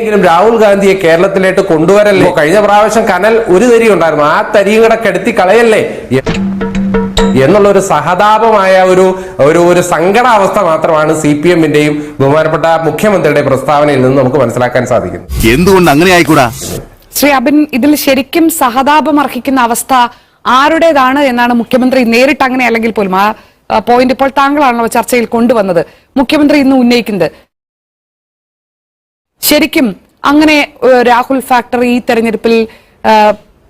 എങ്കിലും രാഹുൽ ഗാന്ധിയെ കേരളത്തിലേക്ക് കൊണ്ടുവരല്ലേ? കഴിഞ്ഞ പ്രാവശ്യം കനൽ ഒരു തരി ഉണ്ടായിരുന്നു ആ തരിയും കൂടെ കെടുത്തി കളയല്ലേ? എന്നുള്ള ഒരു സഹതാപമായ ഒരു ഒരു ഒരു സങ്കടാവസ്ഥ മാത്രമാണ് സി പി എമ്മിന്റെയും ബഹുമാനപ്പെട്ട മുഖ്യമന്ത്രിയുടെ പ്രസ്താവനയിൽ നിന്ന് നമുക്ക് മനസ്സിലാക്കാൻ സാധിക്കുന്നത്. എന്തുകൊണ്ട് അങ്ങനെ ആയിക്കൂടാ? ശ്രീ അബിൻ ഇതിൽ ശരിക്കും സഹതാപം അർഹിക്കുന്ന അവസ്ഥ ആരുടേതാണ് എന്നാണ് മുഖ്യമന്ത്രി നേരിട്ട് അങ്ങനെ അല്ലെങ്കിൽ പോലും ആ പോയിന്റ് ഇപ്പോൾ താങ്കളാണല്ലോ ചർച്ചയിൽ കൊണ്ടുവന്നത്. മുഖ്യമന്ത്രി ഇന്ന് ഉന്നയിക്കുന്നത്. ശരിക്കും അങ്ങനെ രാഹുൽ ഫാക്ടർ ഈ തെരഞ്ഞെടുപ്പിൽ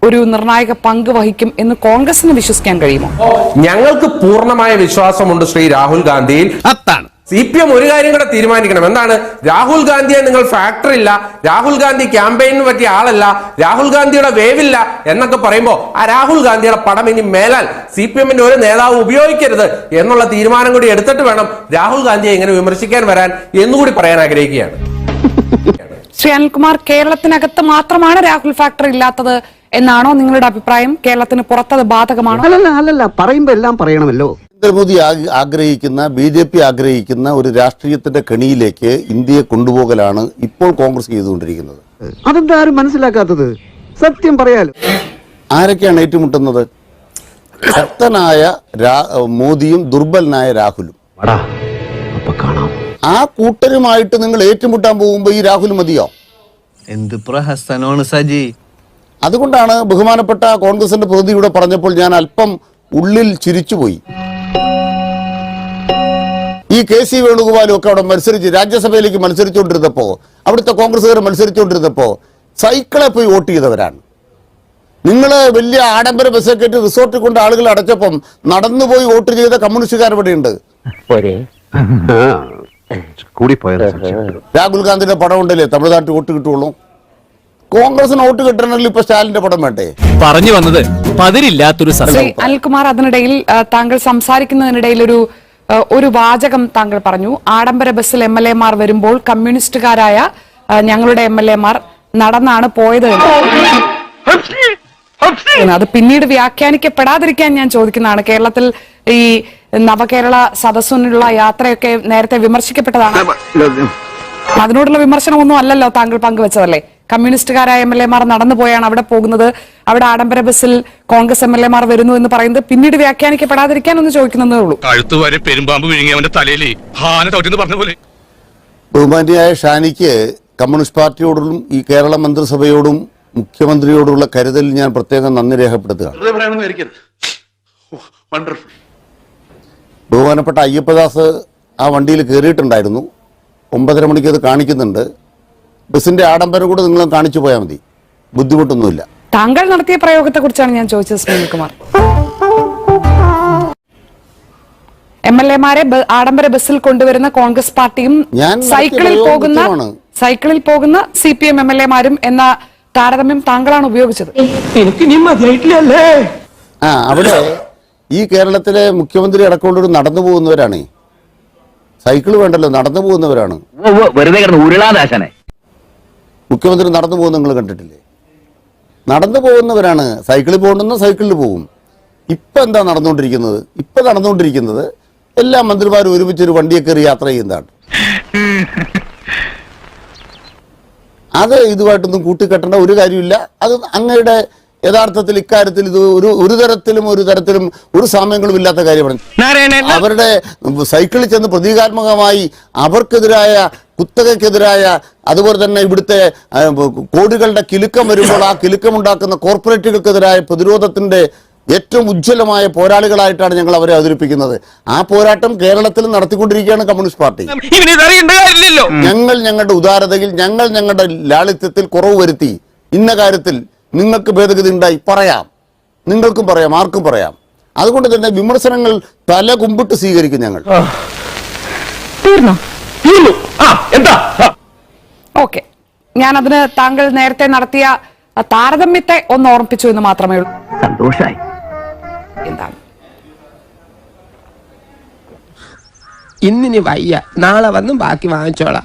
ഒരു നിർണായക പങ്ക് വഹിക്കും എന്ന് കോൺഗ്രസിന് വിശ്വസിക്കാൻ കഴിയുമോ? ഞങ്ങൾക്ക് പൂർണമായ വിശ്വാസമുണ്ട് ശ്രീ രാഹുൽ ഗാന്ധിയിൽ. അത്താണ് സി പി എം ഒരു കാര്യം കൂടെ തീരുമാനിക്കണം. എന്താണ്? രാഹുൽ ഗാന്ധിയെ നിങ്ങൾ ഫാക്ടർ ഇല്ല. രാഹുൽ ഗാന്ധി ക്യാമ്പയിന് പറ്റിയ ആളല്ല. രാഹുൽ ഗാന്ധിയുടെ വേവില്ല എന്നൊക്കെ പറയുമ്പോൾ ആ രാഹുൽ ഗാന്ധിയുടെ പടം ഇനി മേലാൽ സി പി എമ്മിന്റെ ഒരു നേതാവ് ഉപയോഗിക്കരുത് എന്നുള്ള തീരുമാനം കൂടി എടുത്തിട്ട് വേണം രാഹുൽ ഗാന്ധിയെ ഇങ്ങനെ വിമർശിക്കാൻ വരാൻ എന്നുകൂടി പറയാൻ ആഗ്രഹിക്കുകയാണ്. ശ്രീ അനിൽകുമാർ കേരളത്തിനകത്ത് മാത്രമാണ് രാഹുൽ ഫാക്ടർ ഇല്ലാത്തത് എന്നാണോ നിങ്ങളുടെ അഭിപ്രായം? കേരളത്തിന് പുറത്തത് ബാധകമാണോ? അല്ലല്ല അല്ലല്ല. പറയുമ്പോ എല്ലാം പറയണമല്ലോ. നരേന്ദ്രമോദി ആഗ്രഹിക്കുന്ന ബി ജെ പി ആഗ്രഹിക്കുന്ന ഒരു രാഷ്ട്രീയത്തിന്റെ കെണിയിലേക്ക് ഇന്ത്യയെ കൊണ്ടുപോകലാണ് ഇപ്പോൾ കോൺഗ്രസ് ചെയ്തുകൊണ്ടിരിക്കുന്നത്. അതെന്താ ആരും മനസ്സിലാക്കാത്തത്? സത്യം പറയാലോ. ആരൊക്കെയാണ് ഏറ്റുമുട്ടുന്നത്? ശക്തനായ മോദിയും ദുർബലനായ രാഹുലും. ആ കൂട്ടരുമായിട്ട് നിങ്ങൾ ഏറ്റുമുട്ടാൻ പോകുമ്പോൾ ഈ രാഹുൽ മതിയോ? എന്ത് പ്രഹസനമാണ് സജി. അതുകൊണ്ടാണ് ബഹുമാനപ്പെട്ട കോൺഗ്രസിന്റെ പ്രതിനിധിയുടെ പറഞ്ഞപ്പോൾ ഞാൻ അല്പം ഉള്ളിൽ ചിരിച്ചുപോയി. ഈ കെ സി വേണുഗോപാലും ഒക്കെ അവിടെ മത്സരിച്ച് രാജ്യസഭയിലേക്ക് മത്സരിച്ചുകൊണ്ടിരുന്നപ്പോ അവിടുത്തെ കോൺഗ്രസ്സുകാർ മത്സരിച്ചുകൊണ്ടിരുന്നപ്പോ സൈക്കിളെ പോയി വോട്ട് ചെയ്തവരാണ്. നിങ്ങൾ വലിയ ആഡംബര ബസ്സൊക്കെ കയറ്റി റിസോർട്ടിൽ കൊണ്ട് ആളുകൾ അടച്ചപ്പം നടന്നുപോയി വോട്ട് ചെയ്ത കമ്മ്യൂണിസ്റ്റുകാർ ഇവിടെയുണ്ട്. രാഹുൽ ഗാന്ധിയുടെ പടം ഉണ്ടല്ലേ? തമിഴ്നാട്ടിൽ വോട്ട് കിട്ടുള്ളൂ. കോൺഗ്രസിന് വോട്ട് കിട്ടണമെങ്കിൽ ഇപ്പൊ സ്റ്റാലിന്റെ പടം വേണ്ടേ? പറഞ്ഞു വന്നത് പതിരില്ലാത്തൊരു അനിൽകുമാർ അതിനിടയിൽ താങ്കൾ സംസാരിക്കുന്നതിനിടയിൽ ഒരു ഒരു വാചകം താങ്കൾ പറഞ്ഞു. ആഡംബര ബസ്സിൽ എം എൽ എമാർ വരുമ്പോൾ കമ്മ്യൂണിസ്റ്റുകാരായ ഞങ്ങളുടെ എം എൽ എമാർ നടന്നാണ് പോയത് അത് പിന്നീട് വ്യാഖ്യാനിക്കപ്പെടാതിരിക്കാൻ ഞാൻ ചോദിക്കുന്നതാണ്. കേരളത്തിൽ ഈ നവകേരള സദസ്സിനുള്ള യാത്രയൊക്കെ നേരത്തെ വിമർശിക്കപ്പെട്ടതാണ്. അതിനോടുള്ള വിമർശനമൊന്നും അല്ലല്ലോ താങ്കൾ പങ്കുവച്ചതല്ലേ? കമ്മ്യൂണിസ്റ്റുകാരായ എം എൽ എമാർ നടന്നു പോയാണ് അവിടെ പോകുന്നത്. അവിടെ ആഡംബര ബസ്സിൽ കോൺഗ്രസ് എം എൽ എമാർ വരുന്നു എന്ന് പറയുന്നത് പിന്നീട് വ്യാഖ്യാനിക്കപ്പെടാതിരിക്കാൻ ഒന്ന് ചോദിക്കുന്നതേ ഉള്ളൂ. കഴുത്ത് വരെ പെരുമ്പാമ്പ് വിഴുങ്ങി അവന്റെ തലയിൽ ഹാന പറഞ്ഞ പോലെ. ബഹുമാന്യായ ഷാനിക്ക് കമ്മ്യൂണിസ്റ്റ് പാർട്ടിയോടും ഈ കേരള മന്ത്രിസഭയോടും മുഖ്യമന്ത്രിയോടുള്ള കരുതൽ ഞാൻ പ്രത്യേകം നന്ദി രേഖപ്പെടുത്തുക. ബഹുമാനപ്പെട്ട അയ്യപ്പദാസ് ആ വണ്ടിയിൽ കയറിയിട്ടുണ്ടായിരുന്നു. ഒമ്പതര മണിക്ക് അത് കാണിക്കുന്നുണ്ട്. ബസ്സിന്റെ ആഡംബരം കൂടെ നിങ്ങൾ കാണിച്ചു പോയാൽ മതി. ബുദ്ധിമുട്ടൊന്നുമില്ല. താങ്കൾ നടത്തിയ പ്രയോഗത്തെ കുറിച്ചാണ് ഞാൻ ചോദിച്ചത് സുനിൽകുമാർ എം എൽ എമാരെ ആഡംബര ബസ്സിൽ കൊണ്ടുവരുന്ന കോൺഗ്രസ് പാർട്ടിയും സൈക്കിളിൽ പോകുന്ന സൈക്കിളിൽ പോകുന്ന C P M M L എമാരും എന്ന താരതമ്യം താങ്കളാണ് ഉപയോഗിച്ചത്. ആ അവിടെ ഈ കേരളത്തിലെ മുഖ്യമന്ത്രി അടക്കമുള്ളവർ നടന്നു പോകുന്നവരാണേ. സൈക്കിൾ വേണ്ടല്ലോ നടന്നു പോകുന്നവരാണ്. വെറുതെ കിടന്ന് ഉരുളാദാശനെ മുഖ്യമന്ത്രി നടന്നു പോകുന്ന നിങ്ങൾ കണ്ടിട്ടില്ലേ? നടന്നു പോകുന്നവരാണ്. സൈക്കിളിൽ പോകുന്ന സൈക്കിളിൽ പോകും ഇപ്പം എന്താ നടന്നുകൊണ്ടിരിക്കുന്നത്? ഇപ്പം നടന്നുകൊണ്ടിരിക്കുന്നത് എല്ലാ മന്ത്രിമാരും ഒരുമിച്ച് ഒരു വണ്ടിയെ കയറി യാത്ര ചെയ്യുന്നതാണ്. അത് ഇതുമായിട്ടൊന്നും കൂട്ടിക്കെട്ടേണ്ട ഒരു കാര്യമില്ല. അത് അങ്ങയുടെ യഥാർത്ഥത്തിൽ ഇക്കാര്യത്തിൽ ഇത് ഒരു ഒരു തരത്തിലും ഒരു തരത്തിലും ഒരു സാമ്യങ്ങളും ഇല്ലാത്ത കാര്യമാണ്. അവരുടെ സൈക്കിളിൽ ചെന്ന് പ്രതീകാത്മകമായി അവർക്കെതിരായ കുത്തകയ്ക്കെതിരായ അതുപോലെ തന്നെ ഇവിടുത്തെ കോടികളുടെ കിലുക്കം വരുമ്പോൾ ആ കിലുക്കം ഉണ്ടാക്കുന്ന കോർപ്പറേറ്റുകൾക്കെതിരായ പ്രതിരോധത്തിന്റെ ഏറ്റവും ഉജ്ജ്വലമായ പോരാളികളായിട്ടാണ് ഞങ്ങൾ അവരെ അവതരിപ്പിക്കുന്നത്. ആ പോരാട്ടം കേരളത്തിൽ നടത്തിക്കൊണ്ടിരിക്കുകയാണ് കമ്മ്യൂണിസ്റ്റ് പാർട്ടി. ഞങ്ങൾ ഞങ്ങളുടെ ഉദാരതയിൽ ഞങ്ങൾ ഞങ്ങളുടെ ലാളിത്യത്തിൽ കുറവ് വരുത്തി. ഇന്ന കാര്യത്തിൽ നിങ്ങൾക്ക് ഭേദഗതി ഉണ്ടായി പറയാം. നിങ്ങൾക്കും പറയാം ആർക്കും പറയാം. അതുകൊണ്ട് തന്നെ വിമർശനങ്ങൾ തല കുമ്പിട്ട് സ്വീകരിക്കും ഞങ്ങൾ. എന്താ? ഓക്കെ. ഞാൻ അതിന് താങ്കൾ നേരത്തെ നടത്തിയ ആ, താരതമ്യത്തെ ഒന്ന് ഓർമ്മിപ്പിച്ചു എന്ന് മാത്രമേ ഉള്ളൂ. സന്തോഷായി. എന്താണ്? ഇന്നിനി വയ്യ. നാളെ വന്നും ബാക്കി വാങ്ങിച്ചോളാം.